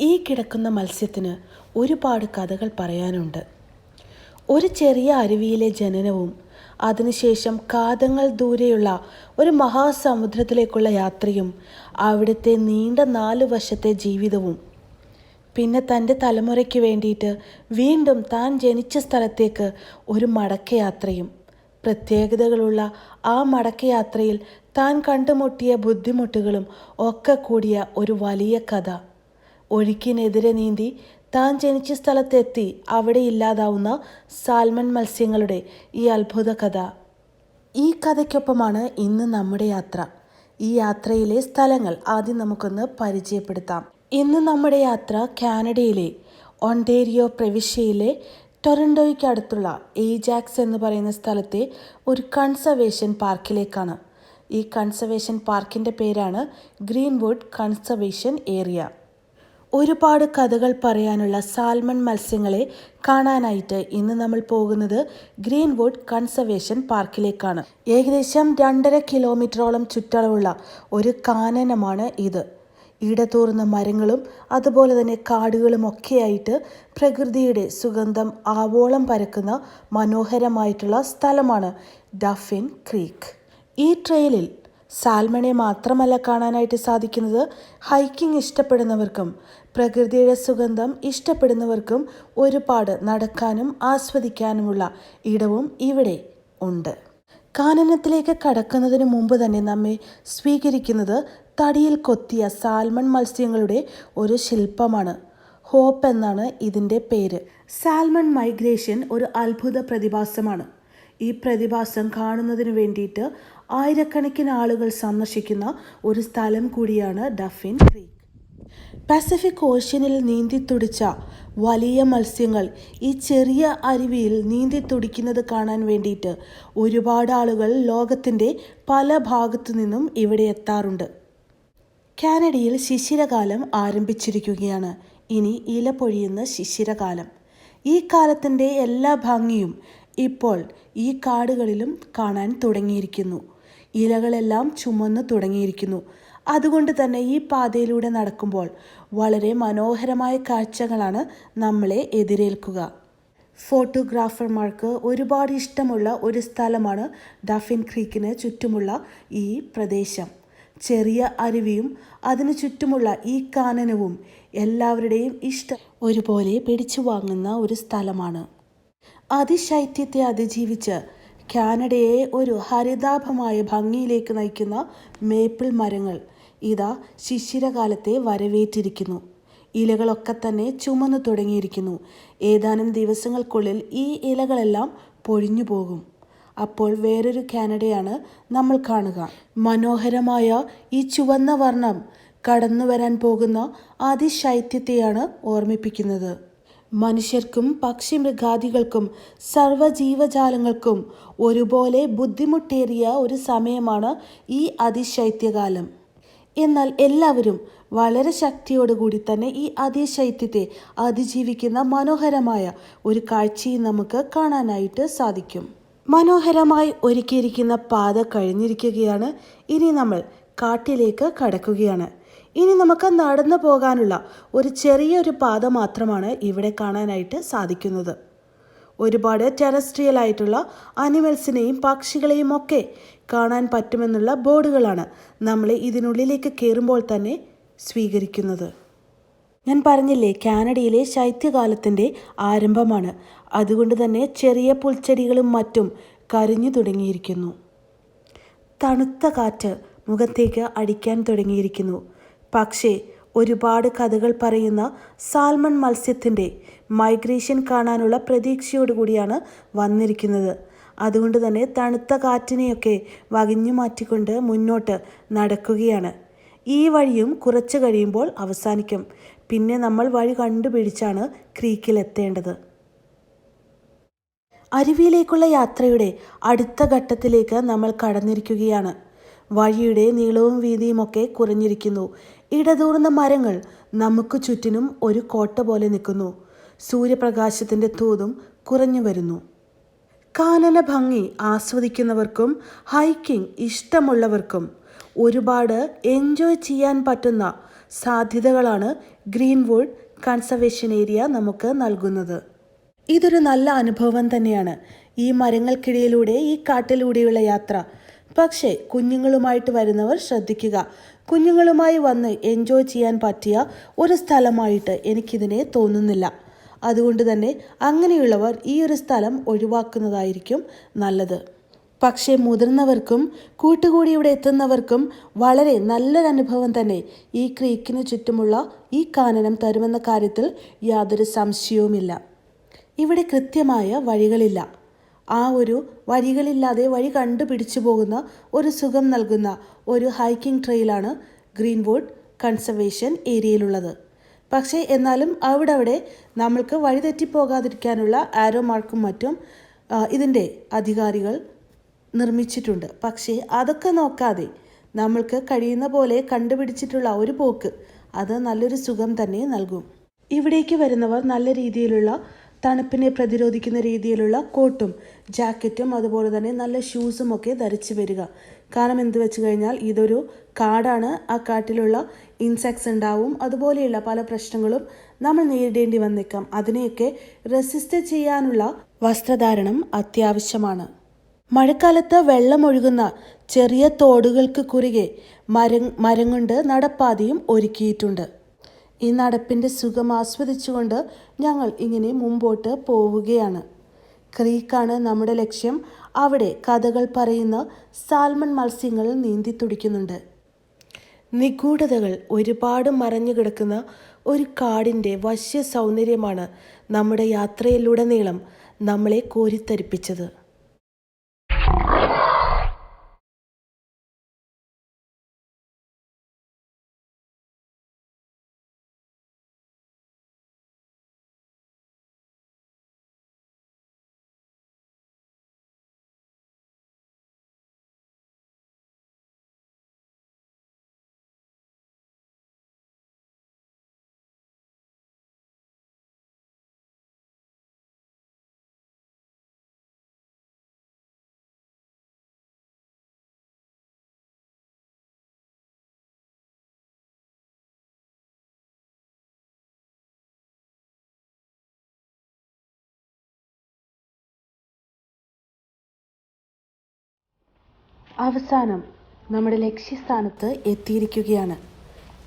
ഈ കിടക്കുന്ന മത്സ്യത്തിന് ഒരുപാട് കഥകൾ പറയാനുണ്ട്. ഒരു ചെറിയ അരുവിയിലെ ജനനവും അതിനുശേഷം കാതങ്ങൾ ദൂരെയുള്ള ഒരു മഹാസമുദ്രത്തിലേക്കുള്ള യാത്രയും അവിടുത്തെ നീണ്ട നാലു വർഷത്തെ ജീവിതവും. പിന്നെ തന്റെ തലമുറയ്ക്ക് വേണ്ടിയിട്ട് വീണ്ടും താൻ ജനിച്ച സ്ഥലത്തേക്ക് ഒരു മടക്കയാത്രയും പ്രത്യേകതകളുള്ള ആ മടക്കയാത്രയിൽ താൻ കണ്ടുമുട്ടിയ ബുദ്ധിമുട്ടുകളും ഒക്കെ കൂടിയ ഒരു വലിയ കഥ. ഒഴുക്കിനെതിരെ നീന്തി താൻ ജനിച്ച സ്ഥലത്തെത്തി അവിടെ ഇല്ലാതാവുന്ന സാൽമൺ മത്സ്യങ്ങളുടെ ഈ അത്ഭുത കഥ. ഈ കഥയ്ക്കൊപ്പമാണ് ഇന്ന് നമ്മുടെ യാത്ര. ഈ യാത്രയിലെ സ്ഥലങ്ങൾ ആദ്യം നമുക്കൊന്ന് പരിചയപ്പെടുത്താം. ഇന്ന് നമ്മുടെ യാത്ര കാനഡയിലെ ഒണ്ടേരിയോ പ്രവിശ്യയിലെ ടൊറൻഡോയ്ക്ക് അടുത്തുള്ള ഏജാക്സ് എന്ന് പറയുന്ന സ്ഥലത്തെ ഒരു കൺസർവേഷൻ പാർക്കിലേക്കാണ്. ഈ കൺസർവേഷൻ പാർക്കിന്റെ പേരാണ് ഗ്രീൻവുഡ് കൺസർവേഷൻ ഏരിയ. ഒരുപാട് കഥകൾ പറയാനുള്ള സാൽമൺ മത്സ്യങ്ങളെ കാണാനായിട്ട് ഇന്ന് നമ്മൾ പോകുന്നത് ഗ്രീൻവുഡ് കൺസർവേഷൻ പാർക്കിലേക്കാണ്. ഏകദേശം രണ്ടര കിലോമീറ്ററോളം ചുറ്റളവുള്ള ഒരു കാനനമാണ് ഇത്. ഇടതൂർന്ന മരങ്ങളും അതുപോലെ തന്നെ കാടുകളും ഒക്കെയായിട്ട് പ്രകൃതിയുടെ സുഗന്ധം ആവോളം പരക്കുന്ന മനോഹരമായിട്ടുള്ള സ്ഥലമാണ് ഡഫിൻ ക്രീക്ക്. ഈ ട്രെയിലിൽ സാൽമണെ മാത്രമല്ല കാണാനായിട്ട് സാധിക്കുന്നത് ഹൈക്കിംഗ് ഇഷ്ടപ്പെടുന്നവർക്കും പ്രകൃതിയുടെ സുഗന്ധം ഇഷ്ടപ്പെടുന്നവർക്കും ഒരുപാട് നടക്കാനും ആസ്വദിക്കാനുമുള്ള ഇടവും ഇവിടെ ഉണ്ട്. കാനനത്തിലേക്ക് കടക്കുന്നതിന് മുമ്പ് തന്നെ നമ്മെ സ്വീകരിക്കുന്നത് തടിയിൽ കൊത്തിയ സാൽമൺ മത്സ്യങ്ങളുടെ ഒരു ശില്പമാണ്. ഹോപ്പ് എന്നാണ് ഇതിന്റെ പേര്. സാൽമൺ മൈഗ്രേഷൻ ഒരു അത്ഭുത പ്രതിഭാസമാണ്. ഈ പ്രതിഭാസം കാണുന്നതിന് വേണ്ടിയിട്ട് ആയിരക്കണക്കിന് ആളുകൾ സന്ദർശിക്കുന്ന ഒരു സ്ഥലം കൂടിയാണ് ഡഫിൻ ക്രീക്ക് പസഫിക് ഓഷ്യനിൽ നീന്തി തുടിച്ച വലിയ മത്സ്യങ്ങൾ ഈ ചെറിയ അരുവിയിൽ നീന്തി തുടിക്കുന്നത് കാണാൻ വേണ്ടിയിട്ട് ഒരുപാട് ആളുകൾ ലോകത്തിന്റെ പല ഭാഗത്തു നിന്നും ഇവിടെ എത്താറുണ്ട്. കാനഡയിൽ ശിശിരകാലം ആരംഭിച്ചിരിക്കുകയാണ്. ഇനി ഇല പൊഴിയുന്ന ശിശിരകാലം. ഈ കാലത്തിന്റെ എല്ലാ ഭംഗിയും ഇപ്പോൾ ഈ കാടുകളിലും കാണാൻ തുടങ്ങിയിരിക്കുന്നു. ഇലകളെല്ലാം ചുമന്നു തുടങ്ങിയിരിക്കുന്നു. അതുകൊണ്ട് തന്നെ ഈ പാതയിലൂടെ നടക്കുമ്പോൾ വളരെ മനോഹരമായ കാഴ്ചകളാണ് നമ്മളെ എതിരേൽക്കുക. ഫോട്ടോഗ്രാഫർമാർക്ക് ഒരുപാട് ഇഷ്ടമുള്ള ഒരു സ്ഥലമാണ് ഡഫിൻ ക്രീക്കിന് ചുറ്റുമുള്ള ഈ പ്രദേശം. ചെറിയ അരുവിയും അതിനു ചുറ്റുമുള്ള ഈ കാനനവും എല്ലാവരുടെയും ഇഷ്ടം ഒരുപോലെ പിടിച്ചു വാങ്ങുന്ന ഒരു സ്ഥലമാണ്. അതിശൈത്യത്തെ അതിജീവിച്ച് കാനഡയെ ഒരു ഹരിതാഭമായ ഭംഗിയിലേക്ക് നയിക്കുന്ന മേപ്പിൾ മരങ്ങൾ ഇതാ ശിശിരകാലത്തെ വരവേറ്റിരിക്കുന്നു. ഇലകളൊക്കെ തന്നെ ചുമന്നു തുടങ്ങിയിരിക്കുന്നു. ഏതാനും ദിവസങ്ങൾക്കുള്ളിൽ ഈ ഇലകളെല്ലാം പൊഴിഞ്ഞു പോകും. അപ്പോൾ വേറൊരു കാനഡയാണ് നമ്മൾ കാണുക. മനോഹരമായ ഈ ചുവന്ന വർണം കടന്നു വരാൻ പോകുന്ന അതിശൈത്യത്തെയാണ് ഓർമ്മിപ്പിക്കുന്നത്. മനുഷ്യർക്കും പക്ഷിമൃഗാദികൾക്കും സർവജീവജാലങ്ങൾക്കും ഒരുപോലെ ബുദ്ധിമുട്ടേറിയ ഒരു സമയമാണ് ഈ അതിശൈത്യകാലം. എന്നാൽ എല്ലാവരും വളരെ ശക്തിയോടുകൂടി തന്നെ ഈ അതിശൈത്യത്തെ അതിജീവിക്കുന്ന മനോഹരമായ ഒരു കാഴ്ചയും നമുക്ക് കാണാനായിട്ട് സാധിക്കും. മനോഹരമായി ഒരുക്കിയിരിക്കുന്ന പാത കഴിഞ്ഞിരിക്കുകയാണ്. ഇനി നമ്മൾ കാട്ടിലേക്ക് കടക്കുകയാണ്. ഇനി നമുക്ക് നടന്നു പോകാനുള്ള ഒരു ചെറിയൊരു പാത മാത്രമാണ് ഇവിടെ കാണാനായിട്ട് സാധിക്കുന്നത്. ഒരുപാട് ടെറസ്ട്രിയൽ ആയിട്ടുള്ള അനിമൽസിനെയും പക്ഷികളെയും ഒക്കെ കാണാൻ പറ്റുമെന്നുള്ള ബോർഡുകളാണ് നമ്മൾ ഇതിനുള്ളിലേക്ക് കയറുമ്പോൾ തന്നെ സ്വീകരിക്കുന്നത്. ഞാൻ പറഞ്ഞില്ലേ കാനഡയിലെ ശൈത്യകാലത്തിന്റെ ആരംഭമാണ്. അതുകൊണ്ട് തന്നെ ചെറിയ പുൽച്ചെടികളും മറ്റും കരിഞ്ഞു തുടങ്ങിയിരിക്കുന്നു. തണുത്ത കാറ്റ് മുഖത്തേക്ക് അടിക്കാൻ തുടങ്ങിയിരിക്കുന്നു. പക്ഷേ ഒരുപാട് കഥകൾ പറയുന്ന സാൽമൺ മത്സ്യത്തിന്റെ മൈഗ്രേഷൻ കാണാനുള്ള പ്രതീക്ഷയോടുകൂടിയാണ് വന്നിരിക്കുന്നത്. അതുകൊണ്ട് തന്നെ തണുത്ത കാറ്റിനെയൊക്കെ വകഞ്ഞു മാറ്റിക്കൊണ്ട് മുന്നോട്ട് നടക്കുകയാണ്. ഈ വഴിയും കുറച്ച് കഴിയുമ്പോൾ അവസാനിക്കും. പിന്നെ നമ്മൾ വഴി കണ്ടുപിടിച്ചാണ് ക്രീക്കിലെത്തേണ്ടത്. അരുവിയിലേക്കുള്ള യാത്രയുടെ അടുത്ത ഘട്ടത്തിലേക്ക് നമ്മൾ കടന്നിരിക്കുകയാണ്. വഴിയുടെ നീളവും വീതിയുമൊക്കെ കുറഞ്ഞിരിക്കുന്നു. ഇടതൂർന്ന മരങ്ങൾ നമുക്ക് ചുറ്റിനും ഒരു കോട്ട പോലെ നിൽക്കുന്നു. സൂര്യപ്രകാശത്തിന്റെ തോതും കുറഞ്ഞു വരുന്നു. കാനന ഭംഗി ആസ്വദിക്കുന്നവർക്കും ഹൈക്കിംഗ് ഇഷ്ടമുള്ളവർക്കും ഒരുപാട് എൻജോയ് ചെയ്യാൻ പറ്റുന്ന സാധ്യതകളാണ് ഗ്രീൻവുഡ് കൺസർവേഷൻ ഏരിയ നമുക്ക് നൽകുന്നത്. ഇതൊരു നല്ല അനുഭവം തന്നെയാണ്. ഈ മരങ്ങൾക്കിടയിലൂടെ ഈ കാട്ടിലൂടെയുള്ള യാത്ര. പക്ഷേ കുഞ്ഞുങ്ങളുമായിട്ട് വരുന്നവർ ശ്രദ്ധിക്കുക. കുഞ്ഞുങ്ങളുമായി വന്ന് എൻജോയ് ചെയ്യാൻ പറ്റിയ ഒരു സ്ഥലമായിട്ട് എനിക്കിതിനെ തോന്നുന്നില്ല. അതുകൊണ്ട് തന്നെ അങ്ങനെയുള്ളവർ ഈ ഒരു സ്ഥലം ഒഴിവാക്കുന്നതായിരിക്കും നല്ലത്. പക്ഷേ മുതിർന്നവർക്കും കൂട്ടുകൂടി ഇവിടെ എത്തുന്നവർക്കും വളരെ നല്ലൊരു അനുഭവം തന്നെ ഈ ക്രീക്കിന് ചുറ്റുമുള്ള ഈ കാനനം തരുമെന്ന കാര്യത്തിൽ യാതൊരു സംശയവുമില്ല. ഇവിടെ കൃത്യമായ വഴികളില്ല. ആ ഒരു വഴികളില്ലാതെ വഴി കണ്ടുപിടിച്ചു പോകുന്ന ഒരു സുഖം നൽകുന്ന ഒരു ഹൈക്കിംഗ് ട്രെയിലാണ് ഗ്രീൻവുഡ് കൺസർവേഷൻ ഏരിയയിലുള്ളത്. പക്ഷേ എന്നാലും അവിടെ അവിടെ നമ്മൾക്ക് വഴി തെറ്റിപ്പോകാതിരിക്കാനുള്ള ആരോ മാർക്കും മറ്റും ഇതിന്റെ അധികാരികൾ നിർമ്മിച്ചിട്ടുണ്ട്. പക്ഷേ അതൊക്കെ നോക്കാതെ നമ്മൾക്ക് കഴിയുന്ന പോലെ കണ്ടുപിടിച്ചിട്ടുള്ള ഒരു പോക്ക് അത് നല്ലൊരു സുഖം തന്നെ നൽകും. ഇവിടേക്ക് വരുന്നവർ നല്ല രീതിയിലുള്ള തണുപ്പിനെ പ്രതിരോധിക്കുന്ന രീതിയിലുള്ള കോട്ടും ജാക്കറ്റും അതുപോലെ തന്നെ നല്ല ഷൂസും ഒക്കെ ധരിച്ചു വരിക. കാരണം എന്ത് വെച്ച് കഴിഞ്ഞാൽ ഇതൊരു കാടാണ്. ആ കാട്ടിലുള്ള ഇൻസെക്ട്സ് ഉണ്ടാവും. അതുപോലെയുള്ള പല പ്രശ്നങ്ങളും നമ്മൾ നേരിടേണ്ടി വന്നേക്കാം. അതിനെയൊക്കെ റെസിസ്റ്റ് ചെയ്യാനുള്ള വസ്ത്രധാരണം അത്യാവശ്യമാണ്. മഴക്കാലത്ത് വെള്ളമൊഴുകുന്ന ചെറിയ തോടുകൾക്ക് കുറുകെ മരം മരം കൊണ്ട് നടപ്പാതയും ഒരുക്കിയിട്ടുണ്ട്. ഈ നടപ്പിന്റെ സുഖം ആസ്വദിച്ചുകൊണ്ട് ഞങ്ങൾ ഇങ്ങനെ മുമ്പോട്ട് പോവുകയാണ്. ക്രീക്കാണ് നമ്മുടെ ലക്ഷ്യം. അവിടെ കഥകൾ പറയുന്ന സാൽമൺ മത്സ്യങ്ങൾ നീന്തി തുടിക്കുന്നുണ്ട്. നിഗൂഢതകൾ ഒരുപാട് മറഞ്ഞു കിടക്കുന്ന ഒരു കാടിന്റെ വശ്യ സൗന്ദര്യമാണ് നമ്മുടെ യാത്രയിലുടനീളം നമ്മളെ കോരിത്തരിപ്പിച്ചത്. അവസാനം നമ്മുടെ ലക്ഷ്യസ്ഥാനത്ത് എത്തിയിരിക്കുകയാണ്.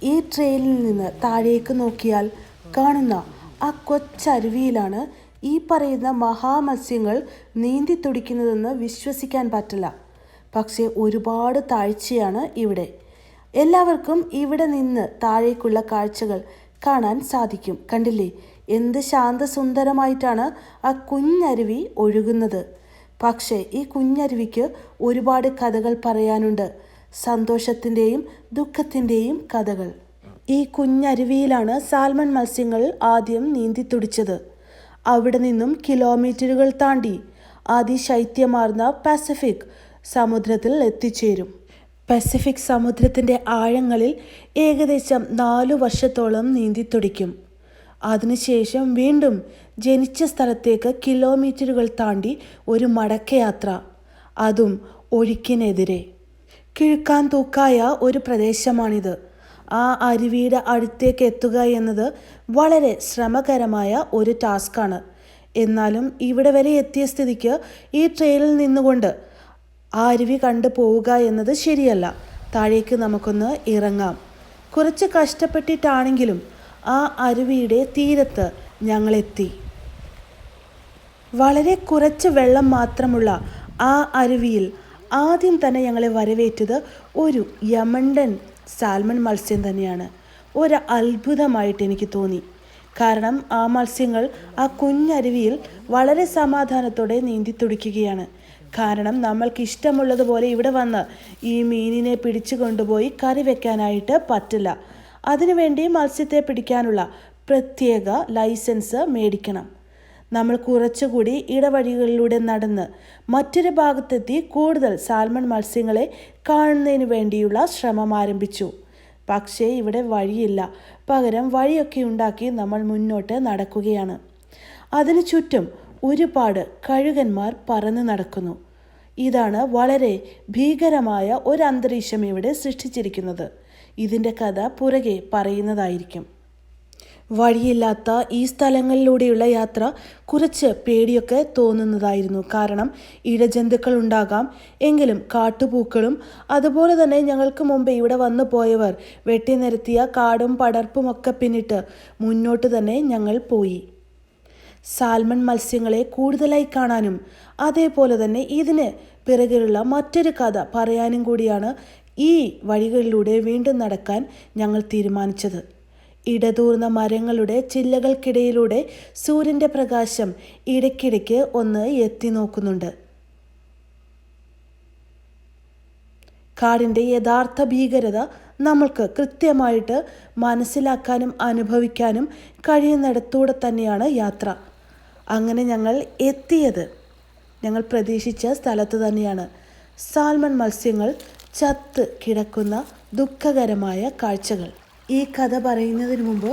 ഈ ട്രെയിനിൽ നിന്ന് താഴേക്ക് നോക്കിയാൽ കാണുന്ന ആ കൊച്ചരുവിയിലാണ് ഈ പറയുന്ന മഹാമത്സ്യങ്ങൾ നീന്തി തുടിക്കുന്നതെന്ന് വിശ്വസിക്കാൻ പറ്റില്ല. പക്ഷേ ഒരുപാട് താഴ്ചയാണ് ഇവിടെ. എല്ലാവർക്കും ഇവിടെ നിന്ന് താഴേക്കുള്ള കാഴ്ചകൾ കാണാൻ സാധിക്കും. കണ്ടില്ലേ? എന്ത് ശാന്തസുന്ദരമായിട്ടാണ് ആ കുഞ്ഞരുവി ഒഴുകുന്നത്. പക്ഷേ ഈ കുഞ്ഞരുവിക്ക് ഒരുപാട് കഥകൾ പറയാനുണ്ട്. സന്തോഷത്തിന്റെയും ദുഃഖത്തിന്റെയും കഥകൾ. ഈ കുഞ്ഞരുവിയിലാണ് സാൽമൺ മത്സ്യങ്ങൾ ആദ്യം നീന്തി തുടിച്ചത് അവിടെ നിന്നും കിലോമീറ്ററുകൾ താണ്ടി അതിശൈത്യമാർന്ന പസഫിക് സമുദ്രത്തിൽ എത്തിച്ചേരും. പസഫിക് സമുദ്രത്തിന്റെ ആഴങ്ങളിൽ ഏകദേശം നാലു വർഷത്തോളം നീന്തി തുടിക്കും അതിനുശേഷം വീണ്ടും ജനിച്ച സ്ഥലത്തേക്ക് കിലോമീറ്ററുകൾ താണ്ടി ഒരു മടക്കയാത്ര. അതും ഒഴുക്കിനെതിരെ. കിഴുക്കാൻ തൂക്കായ ഒരു പ്രദേശമാണിത്. ആ അരുവിയുടെ അടുത്തേക്ക് എത്തുക എന്നത് വളരെ ശ്രമകരമായ ഒരു ടാസ്ക്കാണ്. എന്നാലും ഇവിടെ വരെ എത്തിയ സ്ഥിതിക്ക് ഈ ട്രെയിനിൽ നിന്നുകൊണ്ട് ആ അരുവി കണ്ടു പോവുക എന്നത് ശരിയല്ല. താഴേക്ക് നമുക്കൊന്ന് ഇറങ്ങാം. കുറച്ച് കഷ്ടപ്പെട്ടിട്ടാണെങ്കിലും ആ അരുവിയുടെ തീരത്ത് ഞങ്ങളെത്തി. വളരെ കുറച്ച് വെള്ളം മാത്രമുള്ള ആ അരുവിയിൽ ആദ്യം തന്നെ ഞങ്ങളെ വരവേറ്റത് ഒരു യമണ്ടൻ സാൽമൺ മത്സ്യം തന്നെയാണ്. ഒരു അത്ഭുതമായിട്ട് എനിക്ക് തോന്നി. കാരണം ആ മത്സ്യങ്ങൾ ആ കുഞ്ഞരുവിയിൽ വളരെ സമാധാനത്തോടെ നീന്തി തുടിക്കുകയാണ്. കാരണം നമ്മൾക്ക് ഇഷ്ടമുള്ളതുപോലെ ഇവിടെ വന്ന് ഈ മീനിനെ പിടിച്ചു കൊണ്ടുപോയി കറി വെക്കാനായിട്ട് പറ്റില്ല. അതിനുവേണ്ടി മത്സ്യത്തെ പിടിക്കാനുള്ള പ്രത്യേക ലൈസൻസ് മേടിക്കണം. നമ്മൾ കുറച്ചുകൂടി ഇടവഴികളിലൂടെ നടന്ന് മറ്റൊരു ഭാഗത്തെത്തി കൂടുതൽ സാൽമൺ മത്സ്യങ്ങളെ കാണുന്നതിന് വേണ്ടിയുള്ള ശ്രമം ആരംഭിച്ചു. പക്ഷേ ഇവിടെ വഴിയില്ല. പകരം വഴിയൊക്കെ ഉണ്ടാക്കി നമ്മൾ മുന്നോട്ട് നടക്കുകയാണ്. അതിനു ചുറ്റും ഒരുപാട് കഴുകന്മാർ പറന്ന് നടക്കുന്നു. ഇതാണ് വളരെ ഭീകരമായ ഒരു അന്തരീക്ഷം ഇവിടെ സൃഷ്ടിച്ചിരിക്കുന്നത്. ഇതിന്റെ കഥ പുറകെ പറയുന്നതായിരിക്കും. വഴിയില്ലാത്ത ഈ സ്ഥലങ്ങളിലൂടെയുള്ള യാത്ര കുറച്ച് പേടിയൊക്കെ തോന്നുന്നതായിരുന്നു. കാരണം ഇഴജന്തുക്കൾ ഉണ്ടാകാം എങ്കിലും കാട്ടുപൂക്കളും അതുപോലെ തന്നെ ഞങ്ങൾക്ക് മുമ്പ് ഇവിടെ വന്നു പോയവർ വെട്ടി നിരത്തിയ കാടും പടർപ്പും ഒക്കെ പിന്നിട്ട് മുന്നോട്ട് തന്നെ ഞങ്ങൾ പോയി. സാൽമൺ മത്സ്യങ്ങളെ കൂടുതലായി കാണാനും അതേപോലെ തന്നെ ഇതിന് പിറകിലുള്ള മറ്റൊരു കഥ പറയാനും കൂടിയാണ് ഈ വഴികളിലൂടെ വീണ്ടും നടക്കാൻ ഞങ്ങൾ തീരുമാനിച്ചത്. ഇടതൂർന്ന മരങ്ങളുടെ ചില്ലകൾക്കിടയിലൂടെ സൂര്യന്റെ പ്രകാശം ഇടയ്ക്കിടയ്ക്ക് ഒന്ന് എത്തി നോക്കുന്നുണ്ട്. കാടിന്റെ യഥാർത്ഥ ഭീകരത നമ്മൾക്ക് കൃത്യമായിട്ട് മനസ്സിലാക്കാനും അനുഭവിക്കാനും കഴിയുന്നിടത്തൂടെ തന്നെയാണ് യാത്ര. അങ്ങനെ ഞങ്ങൾ എത്തിയത്. ഞങ്ങൾ പ്രതീക്ഷിച്ച സ്ഥലത്ത് തന്നെയാണ്. സാൽമൺ മത്സ്യങ്ങൾ ചത്ത് കിടക്കുന്ന ദുഃഖകരമായ കാഴ്ചകൾ. ഈ കഥ പറയുന്നതിന് മുമ്പ്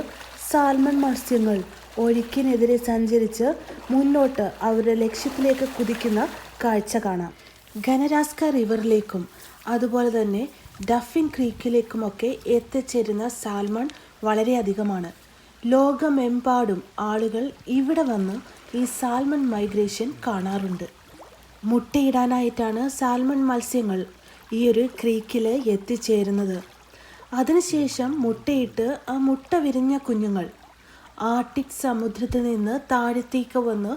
സാൽമൺ മത്സ്യങ്ങൾ ഒഴുക്കിനെതിരെ സഞ്ചരിച്ച് മുന്നോട്ട് അവരുടെ ലക്ഷ്യത്തിലേക്ക് കുതിക്കുന്ന കാഴ്ച കാണാം. ഘനരാസ്ക റിവറിലേക്കും അതുപോലെ തന്നെ ഡഫിൻ ക്രീക്കിലേക്കുമൊക്കെ എത്തിച്ചേരുന്ന സാൽമൺ വളരെയധികമാണ്. ലോകമെമ്പാടും ആളുകൾ ഇവിടെ വന്ന് ഈ സാൽമൺ മൈഗ്രേഷൻ കാണാറുണ്ട്. മുട്ടയിടാനായിട്ടാണ് സാൽമൺ മത്സ്യങ്ങൾ ഈ ഒരു ക്രീക്കിൽ എത്തിച്ചേരുന്നത്. അതിനുശേഷം മുട്ടയിട്ട് ആ മുട്ട വിരിഞ്ഞ കുഞ്ഞുങ്ങൾ ആർട്ടിക് സമുദ്രത്തിൽ നിന്ന് താഴത്തേക്ക് വന്ന്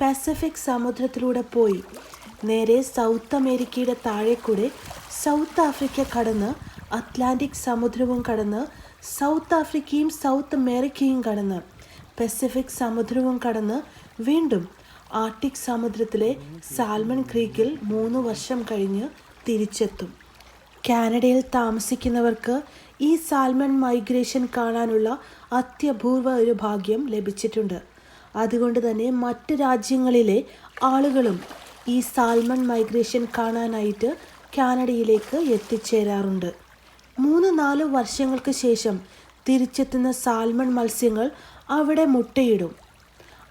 പസഫിക് സമുദ്രത്തിലൂടെ പോയി. നേരെ സൗത്ത് അമേരിക്കയുടെ താഴെ കൂടെ സൗത്ത് ആഫ്രിക്ക കടന്ന് അറ്റ്ലാന്റിക് സമുദ്രവും കടന്ന് സൗത്ത് ആഫ്രിക്കയും സൗത്ത് അമേരിക്കയും കടന്ന് പസഫിക് സമുദ്രവും കടന്ന് വീണ്ടും ആർട്ടിക് സമുദ്രത്തിലെ സാൽമൺ ക്രീക്കിൽ മൂന്ന് വർഷം കഴിഞ്ഞ് തിരിച്ചെത്തും. കാനഡയിൽ താമസിക്കുന്നവർക്ക് ഈ സാൽമൺ മൈഗ്രേഷൻ കാണാനുള്ള അത്യപൂർവ ഒരു ഭാഗ്യം ലഭിച്ചിട്ടുണ്ട്. അതുകൊണ്ട് തന്നെ മറ്റ് രാജ്യങ്ങളിലെ ആളുകളും ഈ സാൽമൺ മൈഗ്രേഷൻ കാണാനായിട്ട് കാനഡയിലേക്ക് എത്തിച്ചേരാറുണ്ട്. മൂന്ന് നാല് വർഷങ്ങൾക്ക് ശേഷം തിരിച്ചെത്തുന്ന സാൽമൺ മത്സ്യങ്ങൾ അവിടെ മുട്ടയിടും.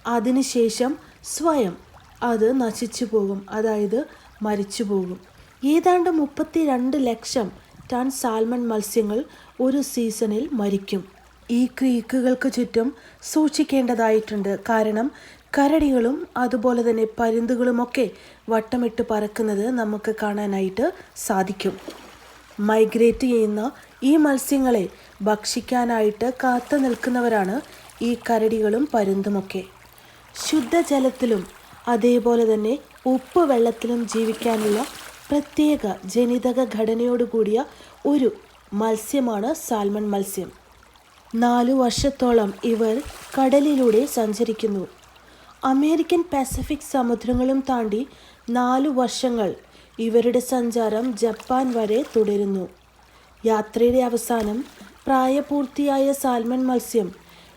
അതിനുശേഷം സ്വയം അത് നശിച്ചു പോകും. അതായത് മരിച്ചു പോകും. ഏതാണ്ട് മുപ്പത്തി രണ്ട് ലക്ഷം ടൺ സാൽമൺ മത്സ്യങ്ങൾ ഒരു സീസണിൽ മരിക്കും. ഈ ക്രീക്കുകൾക്ക് ചുറ്റും സൂക്ഷിക്കേണ്ടതായിട്ടുണ്ട്. കാരണം കരടികളും അതുപോലെ തന്നെ പരുന്തുകളുമൊക്കെ വട്ടമിട്ട് പറക്കുന്നത് നമുക്ക് കാണാനായിട്ട് സാധിക്കും. മൈഗ്രേറ്റ് ചെയ്യുന്ന ഈ മത്സ്യങ്ങളെ ഭക്ഷിക്കാനായിട്ട് കാത്തു നിൽക്കുന്നവരാണ് ഈ കരടികളും പരുന്തുമൊക്കെ. ശുദ്ധജലത്തിലും അതേപോലെ തന്നെ ഉപ്പ് വെള്ളത്തിലും ജീവിക്കാനുള്ള പ്രത്യേക ജനിതക ഘടനയോടുകൂടിയ ഒരു മത്സ്യമാണ് സാൽമൺ മത്സ്യം. നാലു വർഷത്തോളം ഇവർ കടലിലൂടെ സഞ്ചരിക്കുന്നു. അമേരിക്കൻ പസഫിക് സമുദ്രങ്ങളും താണ്ടി നാലു വർഷങ്ങൾ ഇവരുടെ സഞ്ചാരം ജപ്പാൻ വരെ തുടരുന്നു. യാത്രയുടെ അവസാനം പ്രായപൂർത്തിയായ സാൽമൺ മത്സ്യം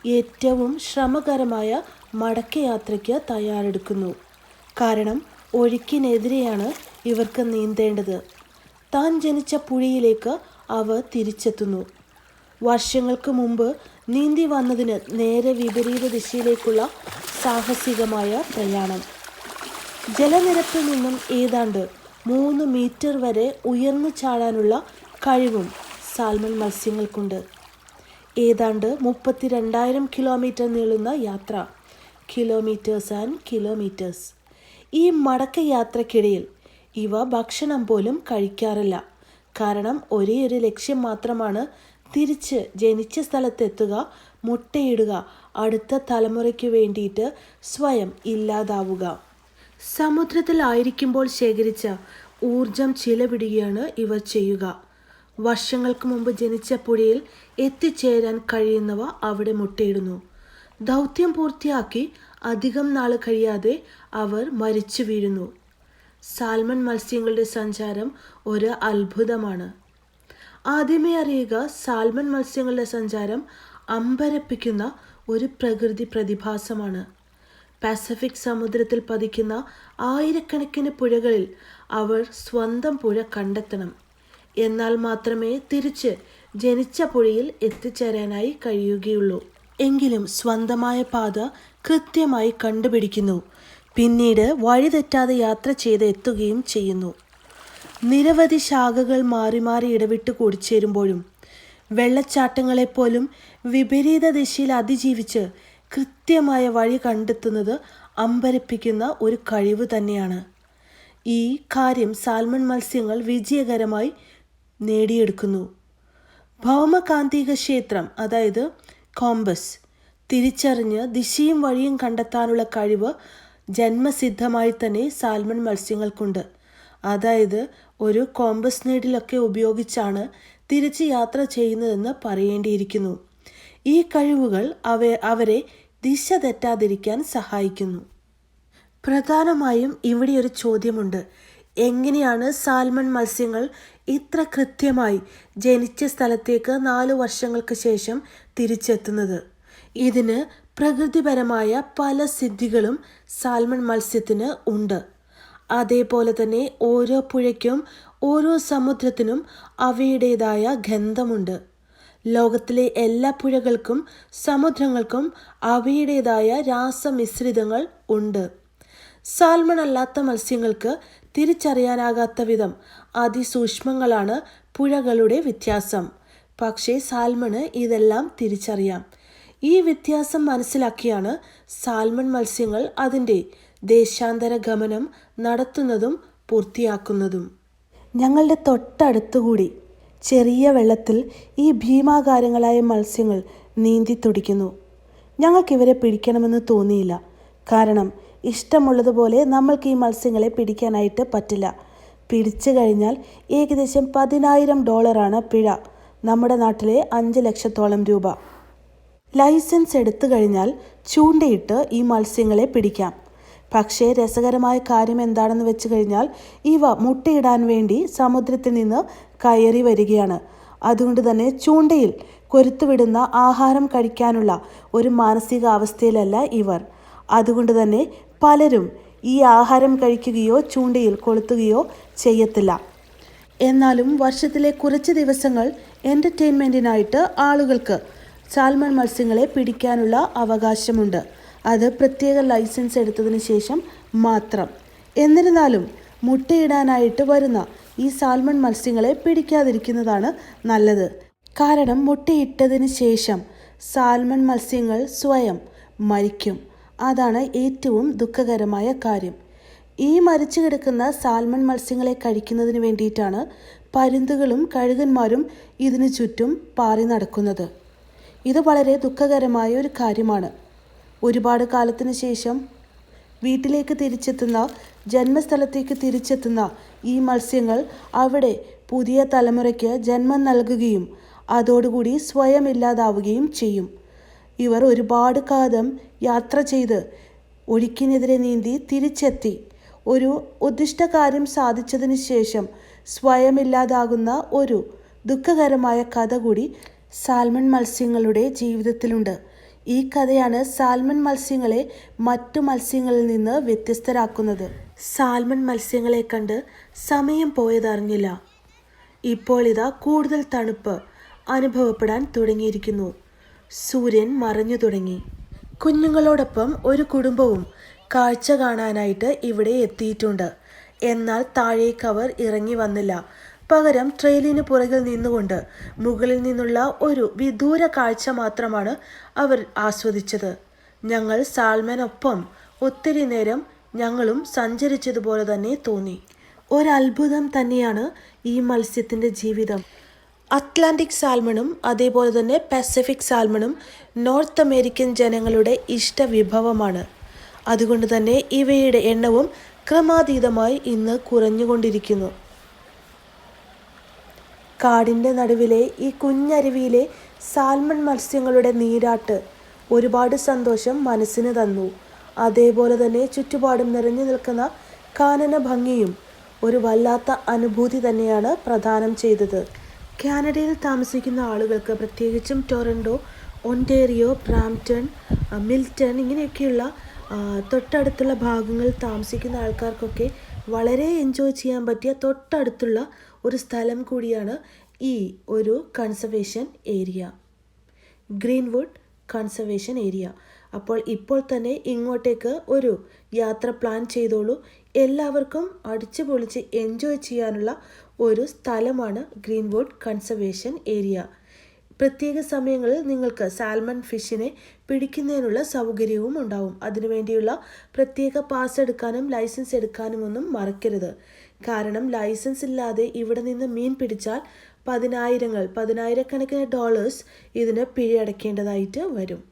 ഏറ്റവും ശ്രമകരമായ മടക്കയാത്രയ്ക്ക് തയ്യാറെടുക്കുന്നു. കാരണം ഒഴുക്കിനെതിരെയാണ് ഇവർക്ക് നീന്തേണ്ടത്. താൻ ജനിച്ച പുഴയിലേക്ക് അവ തിരിച്ചെത്തുന്നു. വർഷങ്ങൾക്ക് മുമ്പ് നീന്തി വന്നതിന് നേരെ വിപരീത ദിശയിലേക്കുള്ള സാഹസികമായ പ്രയാണം. ജലനിരപ്പിൽ നിന്നും ഏതാണ്ട് മൂന്ന് മീറ്റർ വരെ ഉയർന്നു ചാടാനുള്ള കഴിവും സാൽമൺ മത്സ്യങ്ങൾക്കുണ്ട്. ഏതാണ്ട് മുപ്പത്തി രണ്ടായിരം കിലോമീറ്റർ നീളുന്ന യാത്ര. Kilometres and kilometres. ഈ മടക്ക യാത്രക്കിടയിൽ ഇവ ഭക്ഷണം പോലും കഴിക്കാറില്ല. കാരണം ഒരേ ഒരു ലക്ഷ്യം മാത്രമാണ് തിരിച്ച് ജനിച്ച സ്ഥലത്തെത്തുക മുട്ടയിടുക അടുത്ത തലമുറയ്ക്ക് വേണ്ടിയിട്ട് സ്വയം ഇല്ലാതാവുക. സമുദ്രത്തിലായിരിക്കുമ്പോൾ ശേഖരിച്ച ഊർജം ചിലവിടുകയാണ് ഇവർ ചെയ്യുക. വർഷങ്ങൾക്ക് മുമ്പ് ജനിച്ച പുഴയിൽ എത്തിച്ചേരാൻ കഴിയുന്നവ അവിടെ മുട്ടയിടുന്നു. ദൗത്യം പൂർത്തിയാക്കി അധികം നാൾ കഴിയാതെ അവർ മരിച്ചു വീഴുന്നു. സാൽമൺ മത്സ്യങ്ങളുടെ സഞ്ചാരം ഒരു അത്ഭുതമാണ്. ആദ്യമേ അറിയുക സാൽമൺ മത്സ്യങ്ങളുടെ സഞ്ചാരം അമ്പരപ്പിക്കുന്ന ഒരു പ്രകൃതി പ്രതിഭാസമാണ്. പസഫിക് സമുദ്രത്തിൽ പതിക്കുന്ന ആയിരക്കണക്കിന് പുഴകളിൽ അവർ സ്വന്തം പുഴ കണ്ടെത്തണം. എന്നാൽ മാത്രമേ തിരിച്ച് ജനിച്ച പുഴയിൽ എത്തിച്ചേരാനായി കഴിയുകയുള്ളൂ. എങ്കിലും സ്വന്തമായ പാത കൃത്യമായി കണ്ടുപിടിക്കുന്നു. പിന്നീട് വഴിതെറ്റാതെ യാത്ര ചെയ്ത് എത്തുകയും ചെയ്യുന്നു. നിരവധി ശാഖകൾ മാറി മാറി ഇടവിട്ട് കൂടിച്ചേരുമ്പോഴും വെള്ളച്ചാട്ടങ്ങളെപ്പോലും വിപരീത ദിശയിൽ അതിജീവിച്ച് കൃത്യമായ വഴി കണ്ടെത്തുന്നത് അമ്പരപ്പിക്കുന്ന ഒരു കഴിവ് തന്നെയാണ്. ഈ കാര്യം സാൽമൺ മത്സ്യങ്ങൾ വിജയകരമായി നേടിയെടുക്കുന്നു. ഭൗമകാന്തിക ക്ഷേത്രം അതായത് കോമ്പസ് തിരിച്ചറിഞ്ഞ് ദിശയും വഴിയും കണ്ടെത്താനുള്ള കഴിവ് ജന്മസിദ്ധമായി തന്നെ സാൽമൺ മത്സ്യങ്ങൾക്കുണ്ട്. അതായത് ഒരു കോമ്പസ് നീഡിലൊക്കെ ഉപയോഗിച്ചാണ് തിരിച്ച് യാത്ര ചെയ്യുന്നതെന്ന് പറയേണ്ടിയിരിക്കുന്നു. ഈ കഴിവുകൾ അവ അവരെ ദിശ തെറ്റാതിരിക്കാൻ സഹായിക്കുന്നു. പ്രധാനമായും ഇവിടെ ഒരു ചോദ്യമുണ്ട്. എങ്ങനെയാണ് സാൽമൺ മത്സ്യങ്ങൾ ഇത്ര കൃത്യമായി ജനിച്ച സ്ഥലത്തേക്ക് നാല് വർഷങ്ങൾക്ക് ശേഷം തിരിച്ചെത്തുന്നത്? ഇതിന് പ്രകൃതിപരമായ പല സിദ്ധികളും സാൽമൺ മത്സ്യത്തിന് ഉണ്ട്. അതേപോലെ തന്നെ ഓരോ പുഴയ്ക്കും ഓരോ സമുദ്രത്തിനും അവയുടേതായ ഗന്ധമുണ്ട്. ലോകത്തിലെ എല്ലാ പുഴകൾക്കും സമുദ്രങ്ങൾക്കും അവയുടേതായ രാസമിശ്രിതങ്ങൾ ഉണ്ട്. സാൽമൺ അല്ലാത്ത മത്സ്യങ്ങൾക്ക് തിരിച്ചറിയാനാകാത്ത വിധം അതിസൂക്ഷ്മങ്ങളാണ് പുഴകളുടെ വ്യത്യാസം. പക്ഷേ സാൽമണ് ഇതെല്ലാം തിരിച്ചറിയാം. ഈ വ്യത്യാസം മനസ്സിലാക്കിയാണ് സാൽമൺ മത്സ്യങ്ങൾ അതിന്റെ ദേശാന്തര ഗമനം നടത്തുന്നതും പൂർത്തിയാക്കുന്നതും. ഞങ്ങളുടെ തൊട്ടടുത്തുകൂടി ചെറിയ വെള്ളത്തിൽ ഈ ഭീമാകാരങ്ങളായ മത്സ്യങ്ങൾ നീന്തി തുടിക്കുന്നു. ഞങ്ങൾക്കിവരെ പിടിക്കണമെന്ന് തോന്നിയില്ല. കാരണം ഇഷ്ടമുള്ളതുപോലെ നമ്മൾക്ക് ഈ മത്സ്യങ്ങളെ പിടിക്കാനായിട്ട് പറ്റില്ല. പിടിച്ചു കഴിഞ്ഞാൽ ഏകദേശം പതിനായിരം ഡോളറാണ് പിഴ. നമ്മുടെ നാട്ടിലെ അഞ്ച് ലക്ഷത്തോളം രൂപ. ലൈസൻസ് എടുത്തു കഴിഞ്ഞാൽ ചൂണ്ടയിട്ട് ഈ മത്സ്യങ്ങളെ പിടിക്കാം. പക്ഷേ രസകരമായ കാര്യം എന്താണെന്ന് വെച്ച് കഴിഞ്ഞാൽ ഇവ മുട്ടയിടാൻ വേണ്ടി സമുദ്രത്തിൽ നിന്ന് കയറി വരികയാണ്. അതുകൊണ്ട് തന്നെ ചൂണ്ടയിൽ കൊരുത്തുവിടുന്ന ആഹാരം കഴിക്കാനുള്ള ഒരു മാനസികാവസ്ഥയിലല്ല ഇവർ. അതുകൊണ്ട് തന്നെ പലരും ഈ ആഹാരം കഴിക്കുകയോ ചൂണ്ടയിൽ കൊളുത്തുകയോ ചെയ്യത്തില്ല. എന്നാലും വർഷത്തിലെ കുറച്ച് ദിവസങ്ങൾ എന്റർടൈൻമെന്റിനായിട്ട് ആളുകൾക്ക് സാൽമൺ മത്സ്യങ്ങളെ പിടിക്കാനുള്ള അവകാശമുണ്ട്. അത് പ്രത്യേക ലൈസൻസ് എടുത്തതിന് ശേഷം മാത്രം. എന്നിരുന്നാലും മുട്ടയിടാനായിട്ട് വരുന്ന ഈ സാൽമൺ മത്സ്യങ്ങളെ പിടിക്കാതിരിക്കുന്നതാണ് നല്ലത്. കാരണം മുട്ടയിട്ടതിന് ശേഷം സാൽമൺ മത്സ്യങ്ങൾ സ്വയം മരിക്കും. അതാണ് ഏറ്റവും ദുഃഖകരമായ കാര്യം. ഈ മരിച്ചു കിടക്കുന്ന സാൽമൺ മത്സ്യങ്ങളെ കഴിക്കുന്നതിന് വേണ്ടിയിട്ടാണ് പരുന്തുകളും കഴുകന്മാരും ഇതിനു ചുറ്റും പാറി നടക്കുന്നത്. ഇത് വളരെ ദുഃഖകരമായ ഒരു കാര്യമാണ്. ഒരുപാട് കാലത്തിന് ശേഷം വീട്ടിലേക്ക് തിരിച്ചെത്തുന്ന ജന്മസ്ഥലത്തേക്ക് തിരിച്ചെത്തുന്ന ഈ മത്സ്യങ്ങൾ അവിടെ പുതിയ തലമുറയ്ക്ക് ജന്മം നൽകുകയും അതോടുകൂടി സ്വയം ഇല്ലാതാവുകയും ചെയ്യും. ഇവർ ഒരുപാട് കാലം യാത്ര ചെയ്ത് ഒഴുക്കിനെതിരെ നീന്തി തിരിച്ചെത്തി. ഒരു ഉദ്ദിഷ്ട കാര്യം സാധിച്ചതിന് ശേഷം സ്വയം ഇല്ലാതാകുന്ന ഒരു ദുഃഖകരമായ കഥ കൂടി സാൽമൺ മത്സ്യങ്ങളുടെ ജീവിതത്തിലുണ്ട്. ഈ കഥയാണ് സാൽമൺ മത്സ്യങ്ങളെ മറ്റു മത്സ്യങ്ങളിൽ നിന്ന് വ്യത്യസ്തരാക്കുന്നത്. സാൽമൺ മത്സ്യങ്ങളെ കണ്ട് സമയം പോയതറിഞ്ഞില്ല. ഇപ്പോൾ ഇതാ കൂടുതൽ തണുപ്പ് അനുഭവപ്പെടാൻ തുടങ്ങിയിരിക്കുന്നു. സൂര്യൻ മറഞ്ഞു തുടങ്ങി. കുഞ്ഞുങ്ങളോടൊപ്പം ഒരു കുടുംബവും കാഴ്ച കാണാനായിട്ട് ഇവിടെ എത്തിയിട്ടുണ്ട്. എന്നാൽ താഴേക്ക് അവർ ഇറങ്ങി വന്നില്ല. പകരം ട്രെയിലിന് പുറകിൽ നിന്നുകൊണ്ട് മുകളിൽ നിന്നുള്ള ഒരു വിദൂര കാഴ്ച മാത്രമാണ് അവർ ആസ്വദിച്ചത്. ഞങ്ങൾ സാൽമനൊപ്പം ഒത്തിരി നേരം ഞങ്ങളും സഞ്ചരിച്ചതുപോലെ തന്നെ തോന്നി. ഒരത്ഭുതം തന്നെയാണ് ഈ മത്സ്യത്തിന്റെ ജീവിതം. അറ്റ്ലാന്റിക് സാൽമണും അതേപോലെ തന്നെ പസഫിക് സാൽമണും നോർത്ത് അമേരിക്കൻ ജനങ്ങളുടെ ഇഷ്ട വിഭവമാണ്. അതുകൊണ്ട് തന്നെ ഇവയുടെ എണ്ണവും ക്രമാതീതമായി ഇന്ന് കുറഞ്ഞുകൊണ്ടിരിക്കുന്നു. കാടിന്റെ നടുവിലെ ഈ കുഞ്ഞരുവിയിലെ സാൽമൺ മത്സ്യങ്ങളുടെ നീരാട്ട് ഒരുപാട് സന്തോഷം മനസ്സിന് തന്നു. അതേപോലെ തന്നെ ചുറ്റുപാടും നിറഞ്ഞു നിൽക്കുന്ന കാനന ഭംഗിയും ഒരു വല്ലാത്ത അനുഭൂതി തന്നെയാണ് പ്രദാനം ചെയ്തത്. കാനഡയിൽ താമസിക്കുന്ന ആളുകൾക്ക് പ്രത്യേകിച്ചും ടൊറൻഡോ ഒന്റേറിയോ ബ്രാംപ്ടൺ മിൽറ്റൺ ഇങ്ങനെയൊക്കെയുള്ള തൊട്ടടുത്തുള്ള ഭാഗങ്ങളിൽ താമസിക്കുന്ന ആൾക്കാർക്കൊക്കെ വളരെ എൻജോയ് ചെയ്യാൻ പറ്റിയ തൊട്ടടുത്തുള്ള ഒരു സ്ഥലം കൂടിയാണ് ഈ ഒരു conservation area Greenwood conservation area അപ്പോൾ ഇപ്പോൾ തന്നെ ഇങ്ങോട്ടേക്ക് ഒരു യാത്ര പ്ലാൻ ചെയ്തോളൂ. എല്ലാവർക്കും അടിച്ചു പൊളിച്ച് എൻജോയ് ചെയ്യാനുള്ള ഒരു സ്ഥലമാണ് ഗ്രീൻവുഡ് കൺസർവേഷൻ ഏരിയ പ്രത്യേക സമയങ്ങളിൽ നിങ്ങൾക്ക് സാൽമൺ ഫിഷിനെ പിടിക്കുന്നതിനുള്ള സൗകര്യവും ഉണ്ടാവും. അതിനുവേണ്ടിയുള്ള പ്രത്യേക പാസ് എടുക്കാനും ലൈസൻസ് എടുക്കാനും ഒന്നും മറക്കരുത്. കാരണം ലൈസൻസ് ഇല്ലാതെ ഇവിടെ നിന്ന് മീൻ പിടിച്ചാൽ പതിനായിരങ്ങൾ പതിനായിരക്കണക്കിന് ഡോളേഴ്സ് ഇതിന് പിഴയടക്കേണ്ടതായിട്ട് വരും.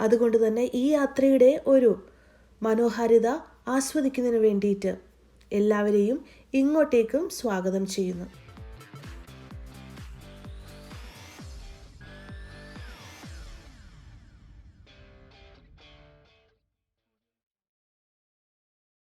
അതുകൊണ്ട് തന്നെ ഈ യാത്രയുടെ ഒരു മനോഹാരിത ആസ്വദിക്കുന്നതിന് വേണ്ടിയിട്ട് എല്ലാവരെയും ഇങ്ങോട്ടേക്കും സ്വാഗതം ചെയ്യുന്നു.